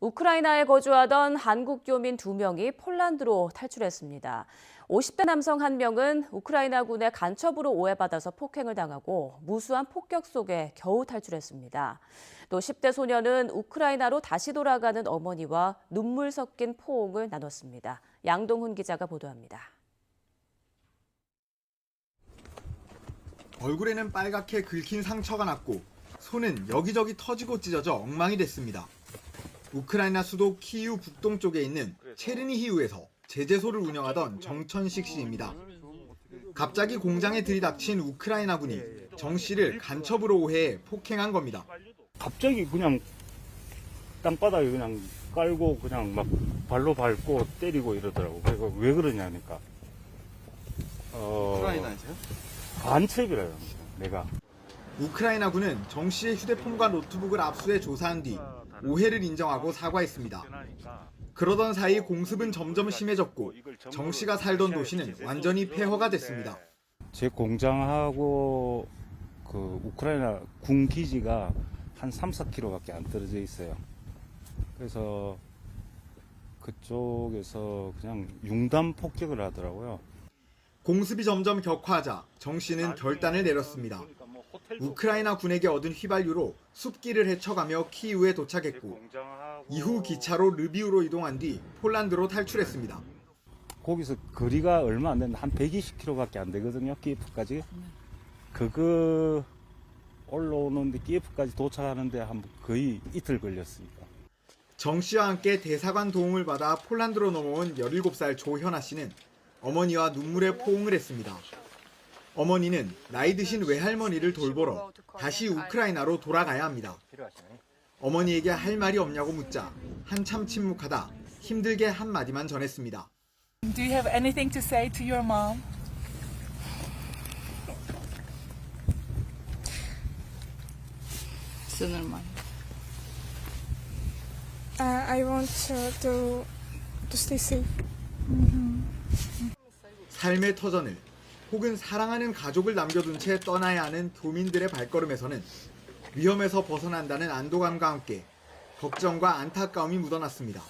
우크라이나에 거주하던 한국 교민 두명이 폴란드로 탈출했습니다. 50대 남성 1명은 우크라이나군의 간첩으로 오해받아서 폭행을 당하고 무수한 폭격 속에 겨우 탈출했습니다. 또 10대 소년은 우크라이나로 다시 돌아가는 어머니와 눈물 섞인 포옹을 나눴습니다. 양동훈 기자가 보도합니다. 얼굴에는 빨갛게 긁힌 상처가 났고 손은 여기저기 터지고 찢어져 엉망이 됐습니다. 우크라이나 수도 키이우 북동쪽에 있는 체르니히우에서 제재소를 운영하던 정천식 씨입니다. 갑자기 공장에 들이닥친 우크라이나군이 정 씨를 간첩으로 오해해 폭행한 겁니다. 갑자기 그냥 땅바닥에 그냥 깔고 그냥 막 발로 밟고 때리고 이러더라고. 그래서 왜 그러냐니까. 어, 우크라이나에서요? 간첩이라요. 내가. 우크라이나군은 정 씨의 휴대폰과 노트북을 압수해 조사한 뒤 오해를 인정하고 사과했습니다. 그러던 사이 공습은 점점 심해졌고 정 씨가 살던 도시는 완전히 폐허가 됐습니다. 제 공장하고 그 우크라이나 군 기지가 한 3, 4km밖에 안 떨어져 있어요. 그래서 그쪽에서 그냥 융단 폭격을 하더라고요. 공습이 점점 격화하자 정 씨는 결단을 내렸습니다. 우크라이나 군에게 얻은 휘발유로 숲길을 헤쳐가며 키이우에 도착했고 이후 기차로 르비우로 이동한 뒤 폴란드로 탈출했습니다. 거기서 거리가 얼마 안 되는데 한 120km밖에 안 되거든요. 키예프까지. 그거 올라오는데 키예프까지 도착하는데 한 거의 이틀 걸렸으니까. 정 씨와 함께 대사관 도움을 받아 폴란드로 넘어온 17살 조현아 씨는 어머니와 눈물의 포옹을 했습니다. 어머니는 나이 드신 외할머니를 돌보러 다시 우크라이나로 돌아가야 합니다. 어머니에게 할 말이 없냐고 묻자 한참 침묵하다 힘들게 한마디만 전했습니다. Do you have anything to say to your mom? Все нормально. Uh, I want uh, to to stay safe. 삶의 터전을 혹은 사랑하는 가족을 남겨둔 채 떠나야 하는 교민들의 발걸음에서는 위험에서 벗어난다는 안도감과 함께 걱정과 안타까움이 묻어났습니다.